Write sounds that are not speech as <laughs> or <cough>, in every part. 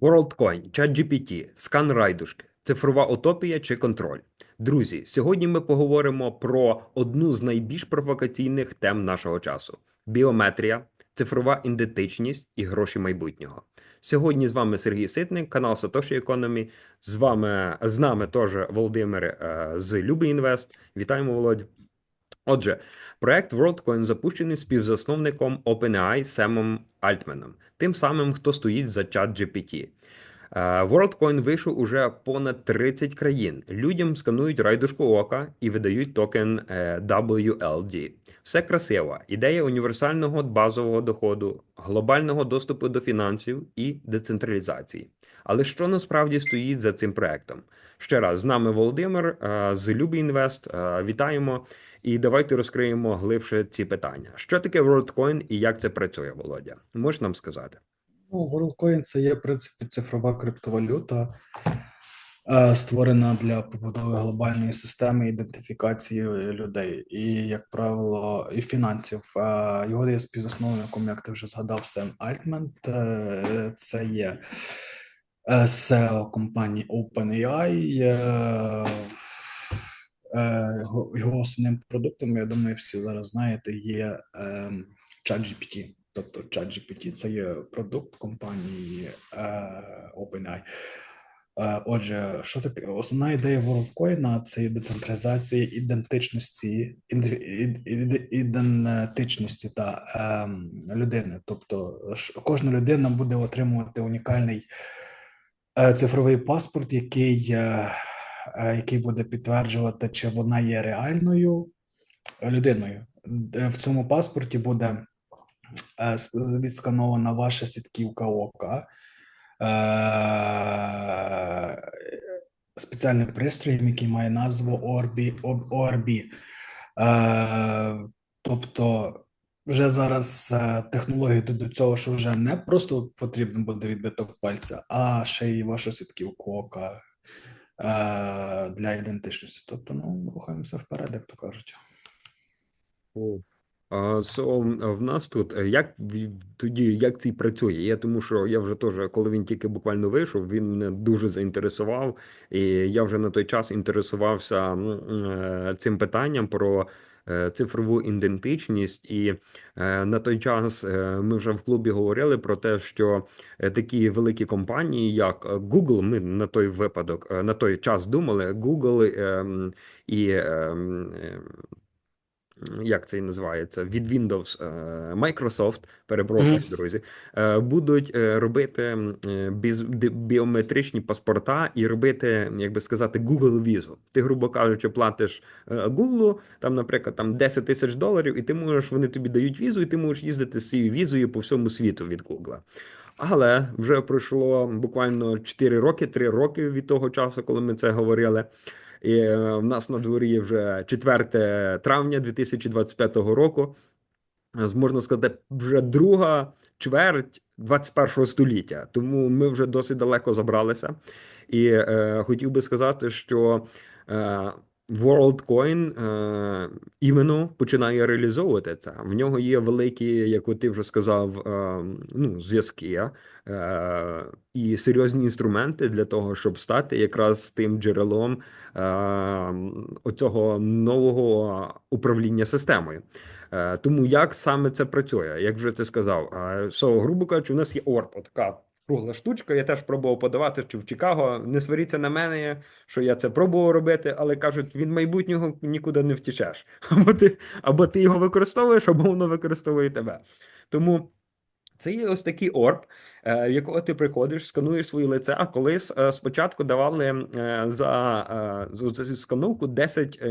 WorldCoin, ChatGPT, скан райдушки, цифрова утопія чи контроль. Друзі, сьогодні ми поговоримо про одну з найбільш провокаційних тем нашого часу: біометрія, цифрова ідентичність і гроші майбутнього. Сьогодні з вами Сергій Ситник, канал Satoshi Economy. З вами з нами теж Володимир е, з Люби Інвест. Вітаємо, Володь. Отже, проект WorldCoin запущений співзасновником OpenAI Семом Альтменом, тим самим, хто стоїть за чат GPT. Е, WorldCoin вийшов уже понад 30 країн. Людям сканують райдушку ока і видають токен е, WLD. Все красиво. Ідея універсального базового доходу, глобального доступу до фінансів і децентралізації. Але що насправді стоїть за цим проектом? Ще раз з нами Володимир е, з Любі Інвест. Вітаємо. І давайте розкриємо глибше ці питання. Що таке WorldCoin і як це працює, Володя? Можеш нам сказати? Ну, WorldCoin – це є в принципі цифрова криптовалюта, е, створена для побудови глобальної системи ідентифікації людей і, як правило, і фінансів. Е, Його є співзасновником, як ти вже згадав, Сем Альтмен. Е, Це є SEO компанії OpenAI. Е, Його основним продуктом, я думаю, всі зараз знаєте, є е, ChatGPT. Тобто ChatGPT – це є продукт компанії е, OpenAI. Е, Отже, що таке основна ідея WorldCoin – це децентралізація ідентичності, ідентичності та е, людини. Тобто, кожна людина буде отримувати унікальний цифровий паспорт, який, який буде підтверджувати, чи вона є реальною людиною. В цьому паспорті буде е, відсканована ваша сітківка ока. Е, Спеціальним пристроєм, який має назву ORB. Е, Тобто, вже зараз е, технології до цього, що вже не просто потрібно буде відбиток пальця, а ще й вашу сітківку ока е, для ідентичності. Тобто, ну, рухаємося вперед, як то кажуть. So, в нас тут е, як тоді як цей працює? Я тому, що я вже теж, коли він тільки буквально вийшов, він мене дуже заінтересував, і я вже на той час інтересувався е, цим питанням про е, цифрову ідентичність. І е, на той час е, ми вже в клубі говорили про те, що е, такі великі компанії, як е, Google, ми на той випадок, е, на той час думали, Google ем, і ем, як це і називається, від Windows е, Microsoft, перепрошую, Мгм. друзі, е, будуть е, робити біометричні паспорта і робити, як би сказати, Google візу. Ти, грубо кажучи, платиш Google, там, наприклад, там 10 тисяч доларів, і ти можеш, вони тобі дають візу, і ти можеш їздити з цією візою по всьому світу від Google. Але вже пройшло буквально 4 роки, 3 роки від того часу, коли ми це говорили. І е, в нас на дворі вже 4 травня 2025 року. Е, Можна сказати, вже друга чверть 21 століття. Тому ми вже досить далеко забралися. І е, хотів би сказати, що е, WorldCoin е, іменно починає реалізовувати це. В нього є великі, як ти вже сказав, е, ну, зв'язки е, і серйозні інструменти для того, щоб стати якраз тим джерелом е, оцього нового управління системою. Е, Тому як саме це працює? Як вже ти сказав, е, so, грубо кажучи, у нас є орп, така кругла штучка. Я теж пробував подавати чи в Чикаго. Не сваріться на мене, що я це пробував робити, але кажуть, від майбутнього нікуди не втічеш. <laughs> Або ти, або ти його використовуєш, або воно використовує тебе. Тому. Це є ось такий орб, е, в якого ти приходиш, скануєш своє лице. А колись е, спочатку давали е, за, за цю скановку 10 е,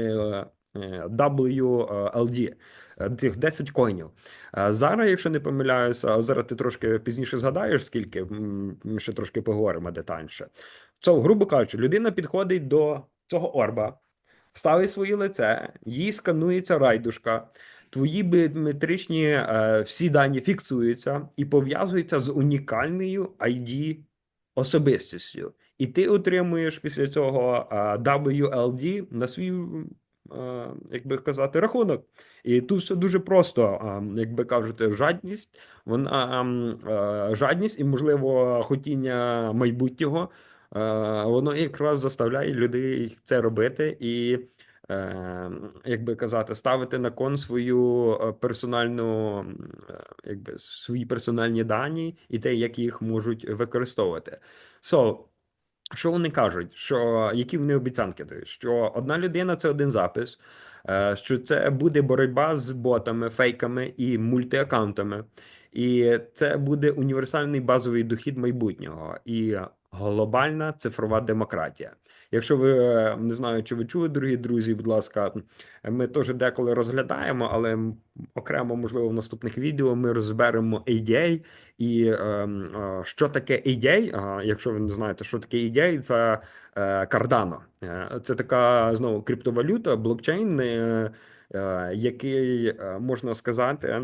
е, WLD, цих 10 коїнів. Е, Зараз, якщо не помиляюся, зараз ти трошки пізніше згадаєш, скільки ми ще трошки поговоримо детальніше. Це, грубо кажучи, людина підходить до цього орба, ставить своє лице, їй сканується райдушка. Твої біометричні е, всі дані фіксуються і пов'язуються з унікальною ID особистістю. І ти отримуєш після цього е, WLD на свій е, як би казати, рахунок. І тут все дуже просто. Як би кажете, жадність, вона жадність і, можливо, хотіння майбутнього, воно якраз заставляє людей це робити і, е, як би казати, ставити на кон свою е, персональну, е, якби свої персональні дані і те, як їх можуть використовувати. So, що вони кажуть? Що які вони обіцянки дають? Що одна людина це один запис, е, що це буде боротьба з ботами, фейками і мультиаккаунтами, і це буде універсальний базовий дохід майбутнього і глобальна цифрова демократія. Якщо ви е, не знаю, чи ви чули, дорогі друзі, будь ласка, ми теж деколи розглядаємо, але окремо, можливо, в наступних відео ми розберемо ADA, і е, е, що таке ADA, якщо ви не знаєте, що таке ADA, це е. Е, Це така знову криптовалюта, блокчейн, е, е, який можна сказати,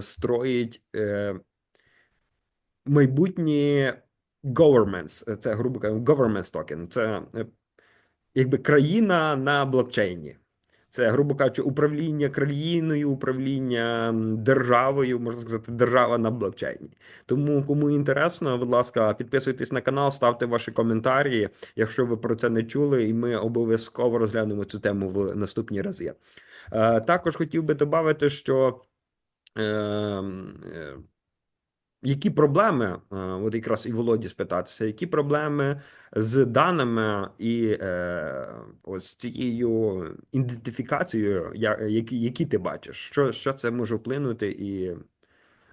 строїть е, майбутні governments. Це грубо кажучи, government token. Це е, якби країна на блокчейні. Це, грубо кажучи, управління країною, управління державою, можна сказати, держава на блокчейні. Тому, кому інтересно, будь ласка, підписуйтесь на канал, ставте ваші коментарі, якщо ви про це не чули, і ми обов'язково розглянемо цю тему в наступні рази. Е, також хотів би додати, що. Які проблеми, е, от якраз і Володі спитатися, які проблеми з даними і е, ось цією ідентифікацією, які, які ти бачиш, що, що це може вплинути і,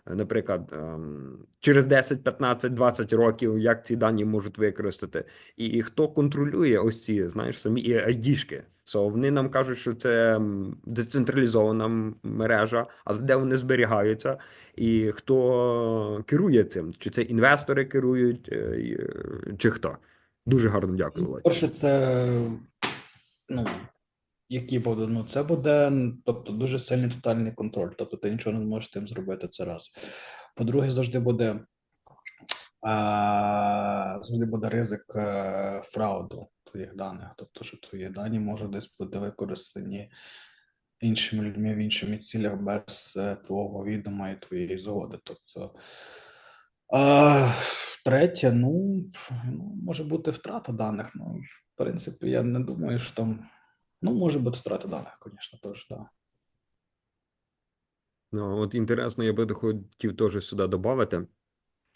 наприклад, ем, через 10, 15, 20 років, як ці дані можуть використати, і хто контролює ось ці, знаєш, самі айдішки. So, вони нам кажуть, що це децентралізована мережа, але де вони зберігаються, і хто керує цим? Чи це інвестори керують, е, і, е, чи хто? Дуже гарно дякую, Володь. Перше, це ну, які буде, ну, це буде, тобто, дуже сильний тотальний контроль. Тобто ти нічого не можеш тим зробити. Це раз. По-друге, завжди буде а, завжди буде ризик е, фрауду твоїх даних. Тобто, що твої дані можуть десь бути використані іншими людьми в інших цілях без е, твого відома і твоєї згоди. Тобто, а, третє, ну, ну, може бути втрата даних. Ну, в принципі, я не думаю, що там. Ну, може бути втрата даних, звісно, теж, так. Да. Ну, от інтересно, я би хотів теж сюди додати.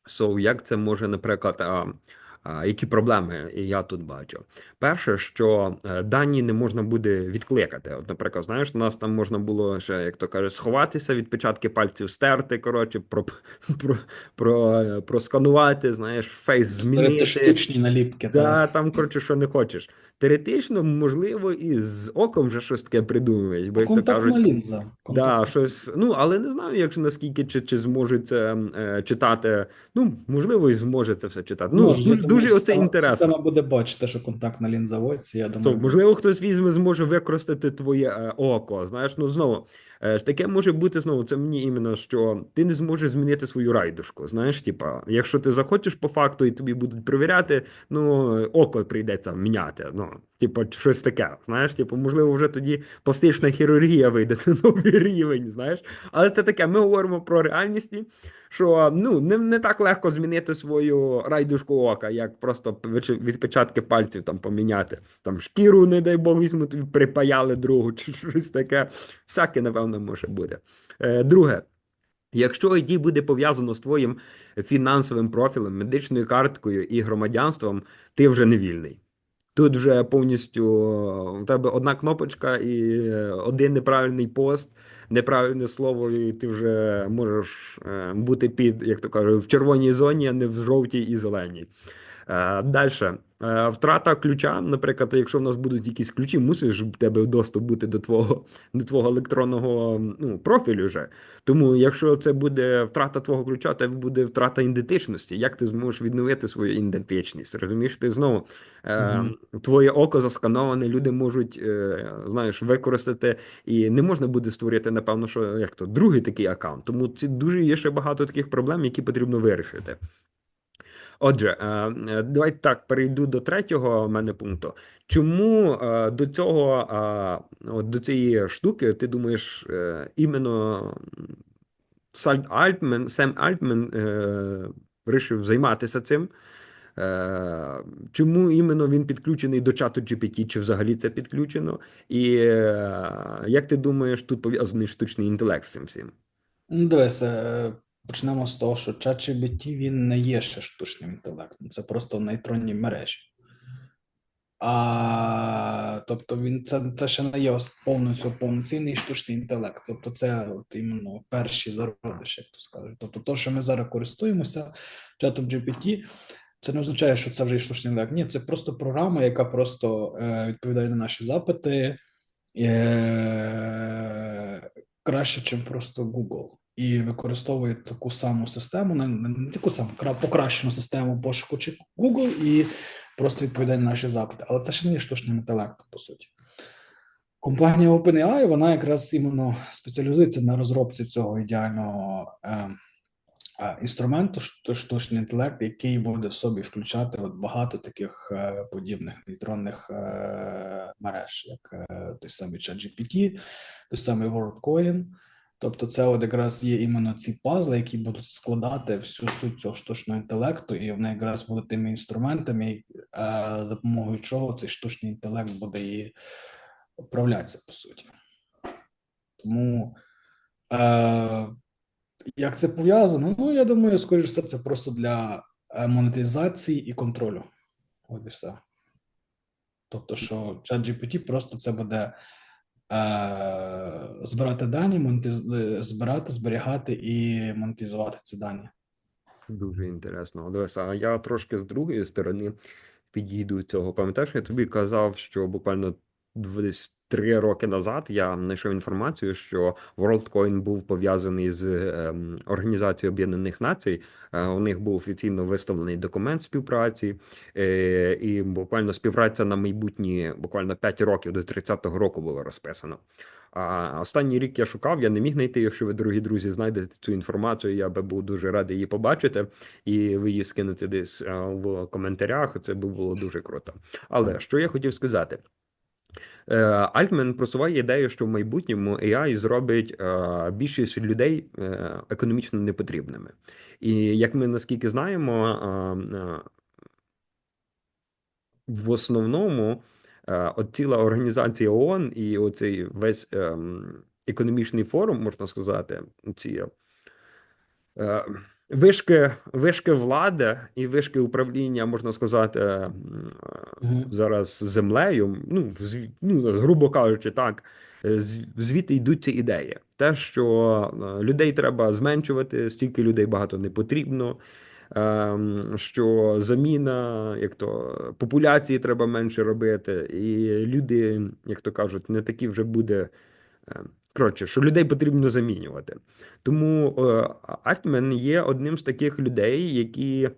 So, як це може, наприклад, а, а, які проблеми я тут бачу? Перше, що е, дані не можна буде відкликати. От, наприклад, знаєш, у нас там можна було ще, як то каже, сховатися, відпечатки пальців стерти, коротше, про, про, про, просканувати, знаєш, фейс змінити. штучні наліпки. Да, так. там, коротше, що не хочеш. Теоретично, можливо, і з оком вже щось таке придумають, бо як кажуть, лінза. Да, щось, ну, але не знаю, як наскільки чи, чи зможуть це е, читати. Ну, можливо, і зможе це все читати. Ну, Може, дуже, дуже оце інтересно. Система буде бачити, що контактна лінза водиться, я думаю. То, можливо, хтось візьме, зможе використати твоє е, око. Знаєш, ну знову е, таке може бути знову. Це мені іменно, що ти не зможеш змінити свою райдушку. Знаєш, типа, якщо ти захочеш по факту і тобі будуть перевіряти, ну око прийдеться міняти. Ну, типа, щось таке. Знаєш, типу, можливо, вже тоді пластична хірургія вийде на новий рівень. Знаєш, але це таке. Ми говоримо про реальності. Що ну не, не так легко змінити свою райдушку ока, як просто відпечатки пальців там поміняти. Там шкіру, не дай Бог, тобі припаяли другу, чи щось таке. Всяке, напевно, може бути. Е, друге. Якщо ID буде пов'язано з твоїм фінансовим профілем, медичною карткою і громадянством, ти вже не вільний. Тут вже повністю у тебе одна кнопочка і е, один неправильний пост, неправильне слово, і ти вже можеш е, бути під, як то кажуть, в червоній зоні, а не в жовтій і зеленій. Далі. Втрата ключа, наприклад, якщо в нас будуть якісь ключі, мусиш в тебе доступ бути до твого, до твого електронного ну, профілю вже. Тому, якщо це буде втрата твого ключа, то буде втрата ідентичності. Як ти зможеш відновити свою ідентичність? Розумієш, ти знову е, твоє око заскановане, люди можуть е, знаєш, використати, і не можна буде створити, напевно, що як то другий такий аккаунт. Тому це дуже є ще багато таких проблем, які потрібно вирішити. Отже, е, е, давай так перейду до третього в мене пункту. Чому е, до цього, до цієї штуки, ти думаєш, іменно Альтмен, Сем Альтмен вирішив займатися цим? Чому іменно він підключений до чату GPT, чи взагалі це підключено? І як ти думаєш, тут пов'язаний штучний інтелект з цим всім? Ну, дивись, е, почнемо з того, що ChatGPT він не є ще штучним інтелектом, це просто нейтронні мережі. А, тобто він це, це ще не є повністю повноцінний штучний інтелект. Тобто, це от іменно перші зародиші, як то скажуть. Тобто, то, що ми зараз користуємося чатом GPT, це не означає, що це вже є штучний інтелект. Ні, це просто програма, яка просто е, відповідає на наші запити е, краще, ніж просто Google. І використовує таку саму систему, не, не таку саму покращену систему пошуку чи Google, і просто відповідає на наші запити. Але це ще не штучним інтелектом, по суті. Компанія OpenAI, вона якраз іменно спеціалізується на розробці цього ідеального е, е, інструменту, штучний інтелект, який буде в собі включати от багато таких е, подібних нейтронних е, мереж, як е, той самий ChatGPT, той самий WorldCoin. Тобто, це от якраз є іменно ці пазли, які будуть складати всю суть цього штучного інтелекту, і вони якраз будуть тими інструментами, е, за допомогою чого цей штучний інтелект буде і управлятися, по суті. Тому е, як це пов'язано? Ну, я думаю, скоріш все, це просто для е, монетизації і контролю. От і все. Тобто, що ChatGPT просто це буде збирати дані, монетиз... е, збирати, зберігати і монетизувати ці дані. Дуже інтересно. Дивись, а я трошки з другої сторони підійду цього. Пам'ятаєш, я тобі казав, що буквально десь три роки назад я знайшов інформацію, що WorldCoin був пов'язаний з ем, Організацією Об'єднаних Націй. Е, у них був офіційно виставлений документ співпраці, е, і буквально співпраця на майбутні буквально 5 років до 30-го року було розписано. А останній рік я шукав, я не міг знайти. Якщо ви, дорогі друзі, знайдете цю інформацію, я би був дуже радий її побачити, і ви її скинете десь е, в коментарях. Це би було дуже круто. Але що я хотів сказати? Е, Альтмен просуває ідею, що в майбутньому AI зробить е, більшість людей е, економічно непотрібними. І як ми наскільки знаємо, в основному ціла організація ООН і оцей весь економічний форум, можна сказати, ці вишки, вишки влади і вишки управління, можна сказати, зараз землею, ну, ну, грубо кажучи, так, е, звідти йдуть ці ідеї. Те, що е, людей треба зменшувати, стільки людей багато не потрібно. ем, Що заміна, як то популяції треба менше робити, і люди, як то кажуть, не такі вже буде. Коротше, що людей потрібно замінювати. Тому Альтмен є одним з таких людей, які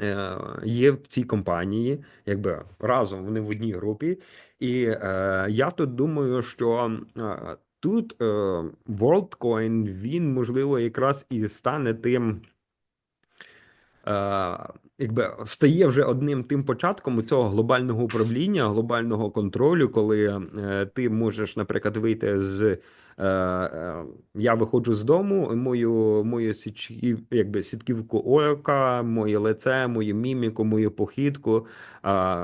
е, є в цій компанії, якби разом вони в одній групі. І е, я тут думаю, що е, тут е, WorldCoin, він, можливо, якраз і стане тим. Е, якби стає вже одним тим початком цього глобального управління, глобального контролю, коли е, ти можеш, наприклад, вийти з. Е, е, я виходжу з дому, мою мою січків, якби сітківку ока, моє лице, мою міміку, мою похідку.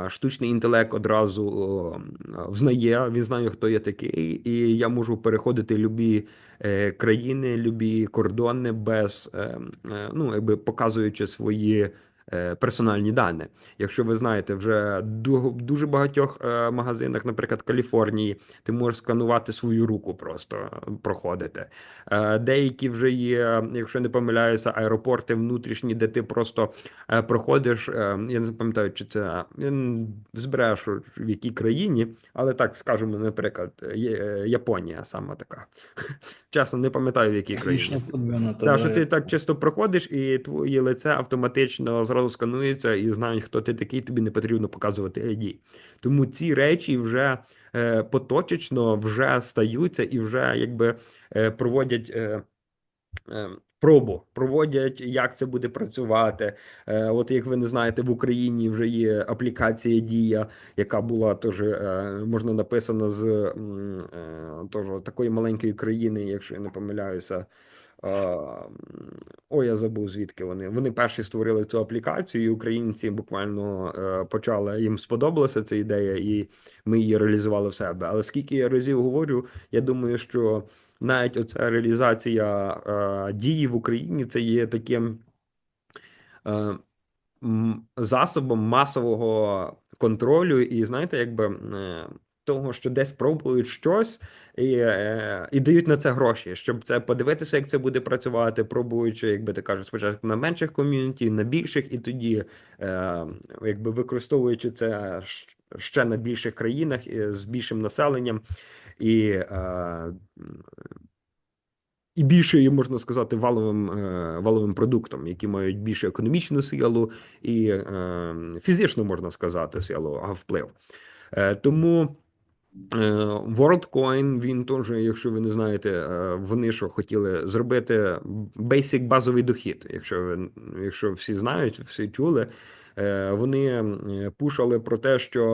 Штучний інтелект одразу взнає, він знає, хто я такий, і я можу переходити любі е, країни, любі кордони без ну, якби показуючи свої. Е, Персональні дані. Якщо ви знаєте, вже ду- дуже багатьох е, магазинах, наприклад, Каліфорнії, ти можеш сканувати свою руку, просто е, проходити. Деякі вже є, якщо не помиляюся, аеропорти внутрішні, де ти просто проходиш. Я не пам'ятаю, чи це збереш в якій країні, але так скажемо, наприклад, Японія саме така. <laughs> Чесно, не пам'ятаю, в якій країні. Технічно. Так, що ти так чисто проходиш, і твоє лице автоматично зразу сканується і знають, хто ти такий, тобі не потрібно показувати ID. Тому ці речі вже е, поточечно вже стаються і вже якби е, проводять. Е, е, пробу, проводять, як це буде працювати. Е, От як ви не знаєте, в Україні вже є аплікація Дія, яка була теж е, можна написана з е, теж такої маленької країни, якщо я не помиляюся. Ой, я забув звідки вони. Вони перші створили цю аплікацію, і українці буквально е, почали їм сподобалася ця ідея, і ми її реалізували в себе. Але скільки я разів говорю, я думаю, що навіть оця реалізація е, дії в Україні це є таким е, засобом масового контролю, і знаєте, якби того, що десь пробують щось і, е, і дають на це гроші, щоб це подивитися, як це буде працювати, пробуючи, якби ти кажеш, спочатку на менших ком'юніті, на більших, і тоді, е, якби використовуючи це ще на більших країнах е, з більшим населенням. І і більше, можна сказати, валовим, валовим продуктом, які мають більше економічну силу і фізичну, можна сказати, силу, а вплив. Тому WorldCoin, він теж, якщо ви не знаєте, е, вони що хотіли зробити basic базовий дохід. Якщо якщо всі знають, всі чули. Е, Вони е, пушали про те, що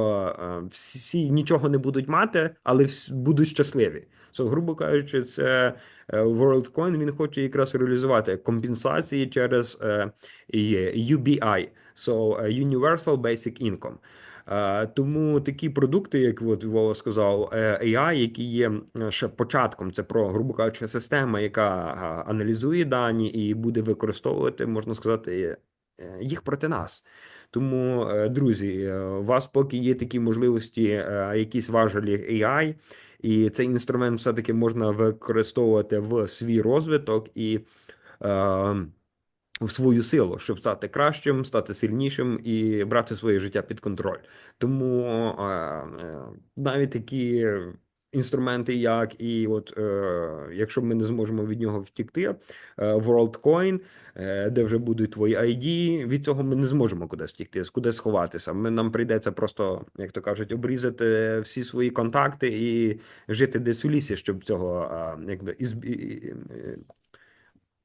е, всі нічого не будуть мати, але будуть щасливі. So, грубо кажучи, це е, WorldCoin, він хоче якраз реалізувати компенсації через е, UBI, so е, Universal Basic Income. Е, Тому такі продукти, як от Вова сказав, е, AI, які є ще початком, це про, грубо кажучи, система, яка е, аналізує дані і буде використовувати, можна сказати, їх проти нас. Тому, друзі, у вас поки є такі можливості, якісь важелі AI, і цей інструмент все-таки можна використовувати в свій розвиток і в свою силу, щоб стати кращим, стати сильнішим і брати своє життя під контроль. Тому е, е, навіть такі інструменти, як і от е, якщо ми не зможемо від нього втікти, е, WorldCoin, е, де вже будуть твої ID, від цього ми не зможемо кудись втікти, куди сховатися. Ми нам прийдеться просто, як то кажуть, обрізати всі свої контакти і жити десь у лісі, щоб цього е, якби із. і- і- е,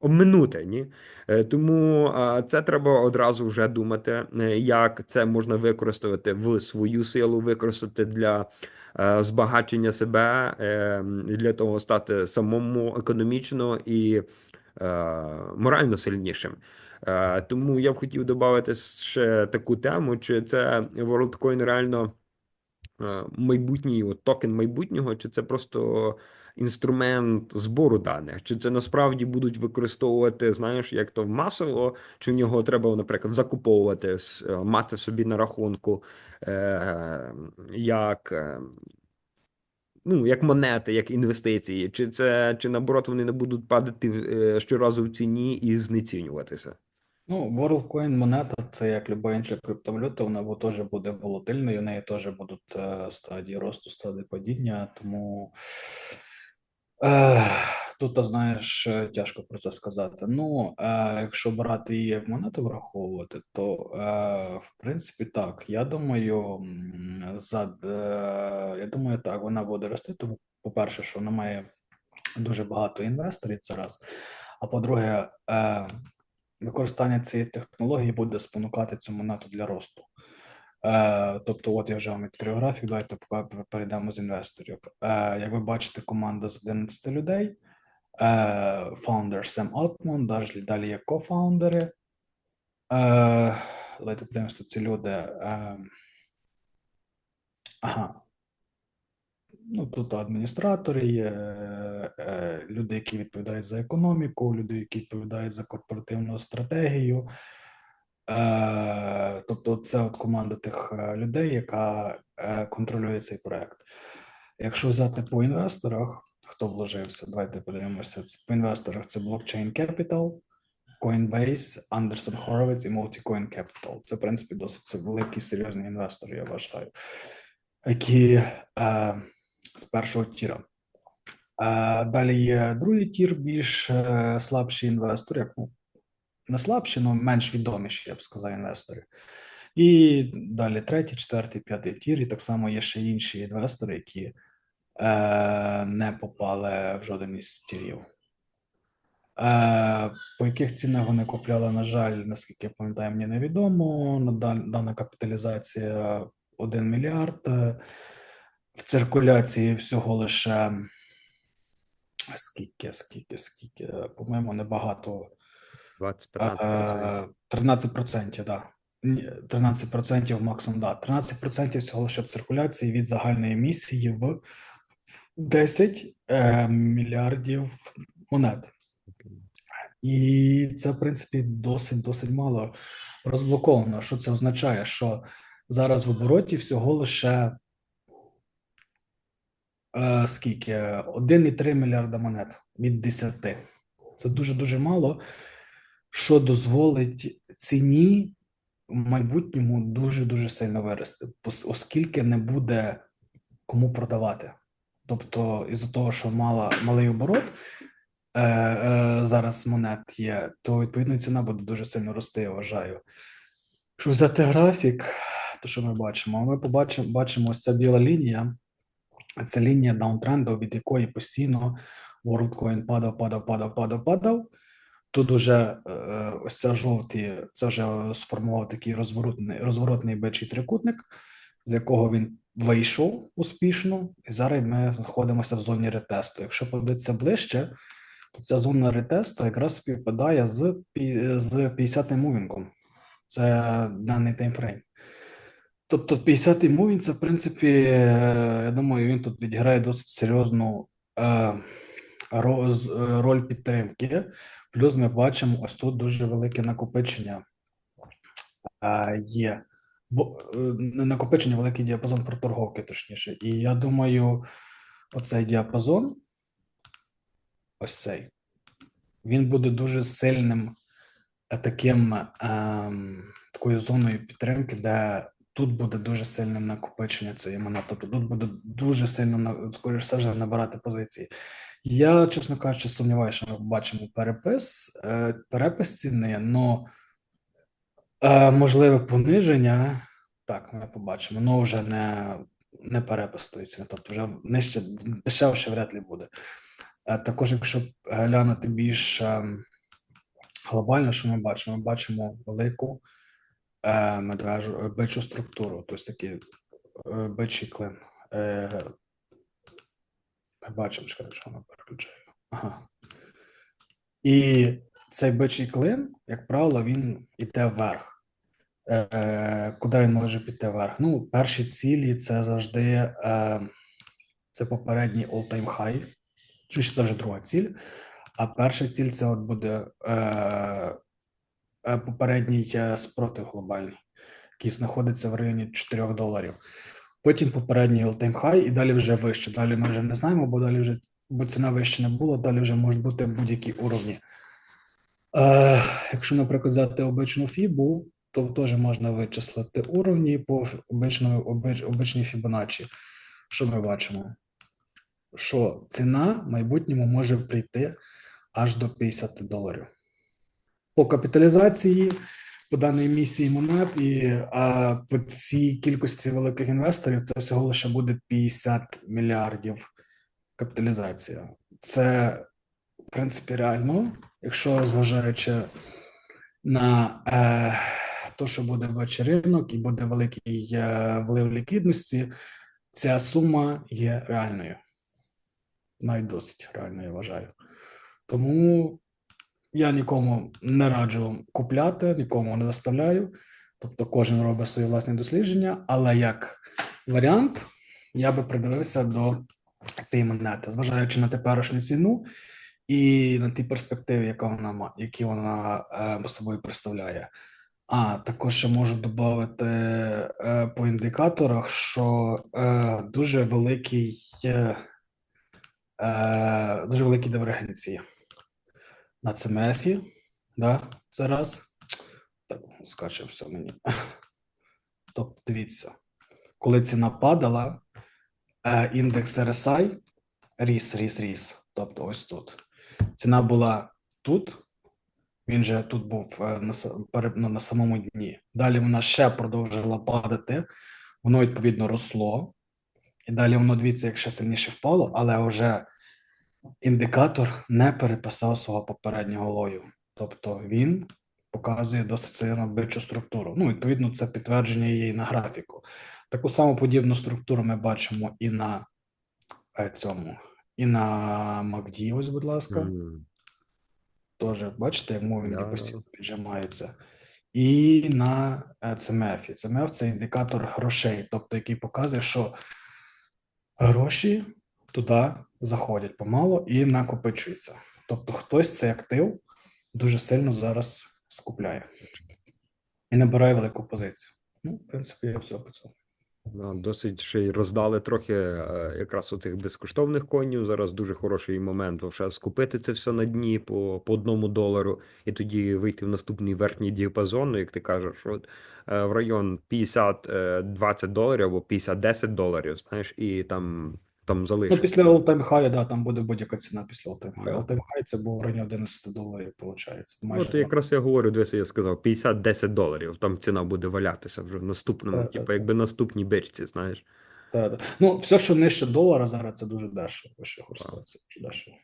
Обминути, ні? Е, Тому це треба одразу вже думати, е, як це можна використати в свою силу, використати для е, збагачення себе, для того стати самому економічно і морально сильнішим. Тому я б хотів додати ще таку тему: чи це WorldCoin реально майбутній от, токен майбутнього, чи це просто інструмент збору даних, чи це насправді будуть використовувати, знаєш, як то масово, чи в нього треба, наприклад, закуповувати, е, мати собі на рахунку, е, як. е, Ну, як монети, як інвестиції, чи це чи наоборот вони не будуть падати е, щоразу в ціні і знецінюватися? Ну, WorldCoin монета це як люба інша криптовалюта, вона теж буде волатильною, у неї теж будуть стадії росту, стадії падіння, тому тут, знаєш, е, тяжко про це сказати. Ну, е, якщо брати її як монету враховувати, то е, в принципі так. Я думаю, за, я думаю, так, вона буде рости, тому, по-перше, що вона має дуже багато інвесторів, це раз. А по-друге, використання цієї технології буде спонукати цю монету для росту. Е, тобто, от я вже вам відкрив графік, давайте поки перейдемо з інвесторів. Е, як ви бачите, команда з 11 людей, е, фаундер Сем Алтман, далі, є кофаундери. Давайте подивимося, тут ці люди. Ага, Ну, тут адміністратори, є люди, які відповідають за економіку, люди, які відповідають за корпоративну стратегію. Е, Тобто, це от команда тих е, людей, яка е, контролює цей проект. Якщо взяти по інвесторах, хто вложився, давайте подивимося. По інвесторах це Blockchain Capital, Coinbase, Anderson Horowitz і Multicoin Capital. Це, в принципі, досить великі серйозні інвестори, я вважаю, які е, з першого тіра. Далі є другий тір, більш слабші інвестори, як ну, не слабші, але менш відоміші, я б сказав, інвестори. І далі третій, четвертий, п'ятий тір, і так само є ще інші інвестори, які е, не попали в жоден із тірів. Е, по яких цінах вони купляли, на жаль, наскільки я пам'ятаю, мені невідомо. На Дана капіталізація 1 мільярд. Е, В циркуляції всього лише скільки, скільки, скільки, по-моєму, небагато. 20-15%. Е, 13%, да. Ні, 13% максимум, да. 13% всього лише в циркуляції від загальної емісії в 10 е, мільярдів монет. І це, в принципі, досить досить мало розблоковано. Що це означає? Що зараз в обороті всього лише е, скільки? 1,3 мільярда монет від 10. Це дуже дуже мало, що дозволить ціні в майбутньому дуже дуже сильно вирости, оскільки не буде кому продавати. Тобто, із-за того, що мала малий оборот, е, е, зараз монет є, то відповідно ціна буде дуже сильно рости, я вважаю. Якщо взяти графік, то що ми бачимо? Ми побачимо, бачимо ось ця біла лінія. Це лінія даунтренду, від якої постійно WorldCoin падав, падав, падав, падав, падав. Тут уже е, ось ця жовті, це вже сформував такий розворотний, розворотний бичий трикутник, з якого він вийшов успішно, і зараз ми знаходимося в зоні ретесту. Якщо подивитися ближче, то ця зона ретесту якраз співпадає з, з 50-м мувінгом. Це даний таймфрейм. Тобто 50-й мувінг, це, в принципі, е, я думаю, він тут відіграє досить серйозну е, роль підтримки. Плюс ми бачимо ось тут дуже велике накопичення є. Бо е, накопичення, великий діапазон проторговки, точніше. І я думаю, оцей діапазон, ось цей, він буде дуже сильним е, таким ем, такою зоною підтримки, де тут буде дуже сильне накопичення цієї монети. Тобто тут буде дуже сильно скоріш все ж набирати позиції. Я, чесно кажучи, сумніваюся, що ми бачимо перепис, е, перепис ціни, но е, можливе пониження. Так, ми побачимо, але вже не, не перепис тої ціни, тобто вже нижче, дешевше вряд ли буде. Е, також, якщо глянути більш глобально, що ми бачимо? Ми бачимо велику е, медвежу, е, бичу структуру, тобто такий е, бичий клин. Бачимо, що вона переключаю. Ага. І цей бичий клин, як правило, він йде вверх. Е, куди він може піти вверх? Ну, перші цілі це завжди е, це попередній all-time high. Ж це вже друга ціль. А перша ціль це от буде е, е, попередній е, спротив глобальний, який знаходиться в районі 4 доларів. Потім попередній all-time high і далі вже вище. Далі ми вже не знаємо, бо далі вже бо ціна вище не було, далі вже можуть бути будь-які уровні. Е, якщо, наприклад, взяти обичну фібу, то теж можна вичислити уровні по обичному, обич, обичній Фібоначчі. Що ми бачимо? Що ціна в майбутньому може прийти аж до 50 доларів. По капіталізації, по даній місії монет, і а по цій кількості великих інвесторів це всього лише буде 50 мільярдів капіталізація. Це, в принципі, реально, якщо зважаючи на е, те, що буде ввечері і буде великий е, влив ліквідності, ця сума є реальною. Навіть досить реальною, я вважаю. Тому я нікому не раджу купляти, нікому не заставляю. Тобто кожен робить свої власні дослідження, але як варіант, я би придивився до цієї монети, зважаючи на теперішню ціну і на ті перспективи, яка вона які вона е, собою представляє. А також ще можу додати е, по індикаторах, що е, дуже великий, е, е, дуже великі дивергенції на ЦМФі. Да, це раз. Так, скаче все мені. Тобто, дивіться, коли ціна падала, е, індекс RSI ріс, ріс, ріс. Тобто ось тут. Ціна була тут. Він же тут був е, на, ну, на самому дні. Далі вона ще продовжила падати. Воно відповідно росло. І далі воно, дивіться, як ще сильніше впало, але вже індикатор не переписав свого попереднього лою. Тобто він показує досить сильно бичу структуру. Ну, відповідно, це підтвердження є і на графіку. Таку саму подібну структуру ми бачимо і на е, цьому, і на MACD, ось, будь ласка. М, Теж бачите, як мовінги Да. постійно піджимаються. І на е, CMF. CMF – це індикатор грошей, тобто який показує, що гроші туди заходять помало і накопичуються. Тобто хтось цей актив дуже сильно зараз скупляє і набирає велику позицію. Ну, в принципі, я все по цьому. Да, досить ще й роздали трохи е, якраз оцих безкоштовних конів. Зараз дуже хороший момент вовше скупити це все на дні по, по одному долару, і тоді вийти в наступний верхній діапазон, ну, як ти кажеш, от, е, в район 50-20 доларів або 50-10 доларів, знаєш, і там, там Ну, після all-time high, да, там буде будь-яка ціна після all-time high. All-time high це був в районі 11 доларів, виходить. Майже От якраз я говорю, дивися, я сказав, 50-10 доларів. Там ціна буде валятися вже в наступному, типу, якби наступній бичці, знаєш. Так, так. Ну, все, що нижче долара зараз, це дуже дешево. що хочу сказати, це дуже дешево.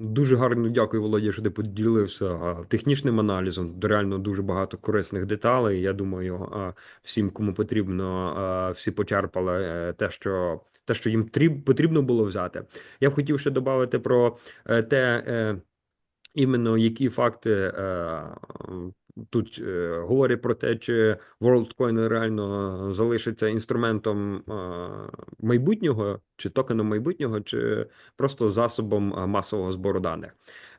Дуже гарно дякую, Володя, що ти поділився технічним аналізом. Реально дуже багато корисних деталей. Я думаю, всім, кому потрібно, всі почерпали е, те, що те, що їм тріб- потрібно було взяти. Я б хотів ще додати про е, те, е, іменно які факти тут е, говорять про те, чи WorldCoin реально залишиться інструментом майбутнього, чи токеном майбутнього, чи просто засобом масового збору даних.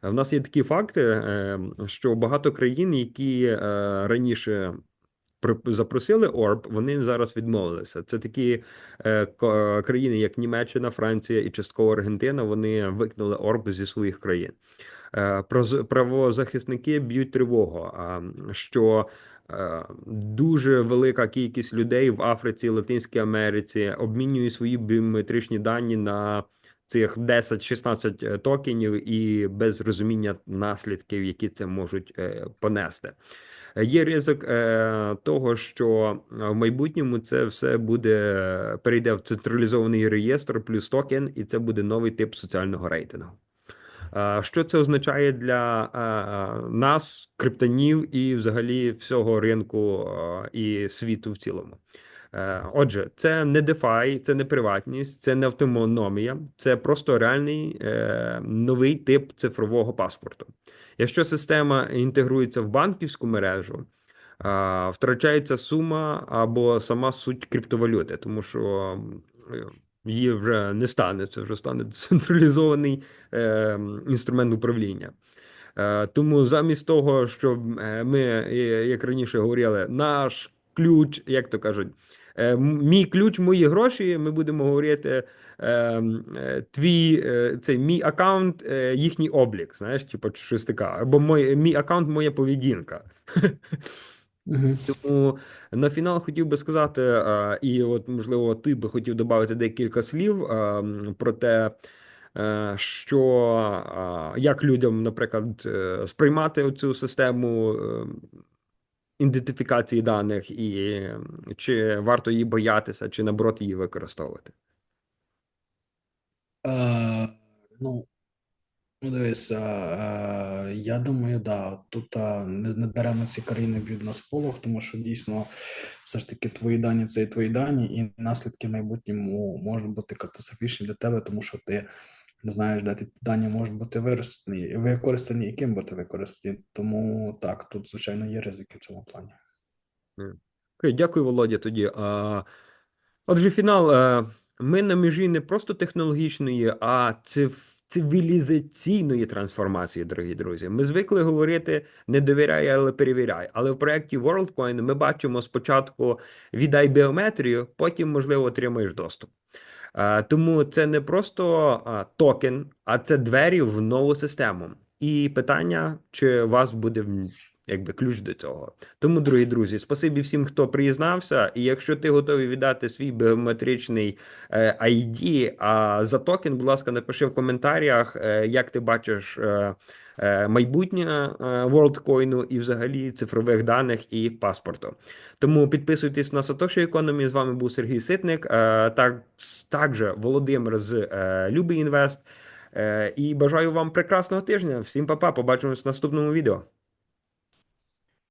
В нас є такі факти, е, що багато країн, які е, раніше запросили ОРБ, вони зараз відмовилися. Це такі е, країни, як Німеччина, Франція і частково Аргентина. Вони викинули ОРБ зі своїх країн. Е, Правозахисники б'ють тривогу, що е, дуже велика кількість людей в Африці, Латинській Америці обмінює свої біометричні дані на цих 10-16 токенів і без розуміння наслідків, які це можуть е, понести. Е, Є ризик е, того, що в майбутньому це все буде перейде в централізований реєстр плюс токен, і це буде новий тип соціального рейтингу. Е, Що це означає для е, нас, криптонів, і взагалі всього ринку е, і світу в цілому? Е, Отже, це не DeFi, це не приватність, це не автономія, це просто реальний е, новий тип цифрового паспорту. Якщо система інтегрується в банківську мережу, втрачається сума або сама суть криптовалюти, тому що е, її вже не стане, це вже стане централізований е, інструмент управління. Е, Тому замість того, щоб е, ми, е, як раніше говорили, наш ключ, як то кажуть, е, мій ключ, мої гроші, ми будемо говорити. е, е, Твій цей мій аккаунт, їхній облік, знаєш, типу, щось таке. Або мій аккаунт, моя поведінка. <laughs> Угу. Тому на фінал хотів би сказати, е, і от можливо, ти би хотів додати декілька слів е, про те, е, що як людям, наприклад, е, сприймати цю систему е, ідентифікації даних, і чи варто її боятися, чи наоборот її використовувати. Е, ну, дивись, е, е, я думаю, да, тут е, не, даремно ці країни б'ють на сполох, тому що дійсно все ж таки твої дані це і твої дані, і наслідки в майбутньому можуть бути катастрофічні для тебе, тому що ти не знаєш, де ті дані можуть бути використані, використані і ким бути використані. Тому так, тут, звичайно, є ризики в цьому плані. Дякую, Володя. Тоді. Отже, фінал. Ми на межі не просто технологічної, а цив- цивілізаційної трансформації, дорогі друзі. Ми звикли говорити не довіряй, але перевіряй. Але в проєкті WorldCoin ми бачимо спочатку віддай біометрію, потім, можливо, отримаєш доступ. Тому це не просто токен, а це двері в нову систему. І питання, чи вас буде якби ключ до цього. Тому, дорогі друзі, спасибі всім, хто приєднався. І якщо ти готовий віддати свій біометричний е, ID, а за токен, будь ласка, напиши в коментарях, е, як ти бачиш е, е, майбутнє е, WorldCoin і взагалі цифрових даних і паспорту. Тому підписуйтесь на Satoshi Economy. З вами був Сергій Ситник. Е, Так, також Володимир з е, Любий Інвест. Е, І бажаю вам прекрасного тижня. Всім па-па, побачимось в наступному відео.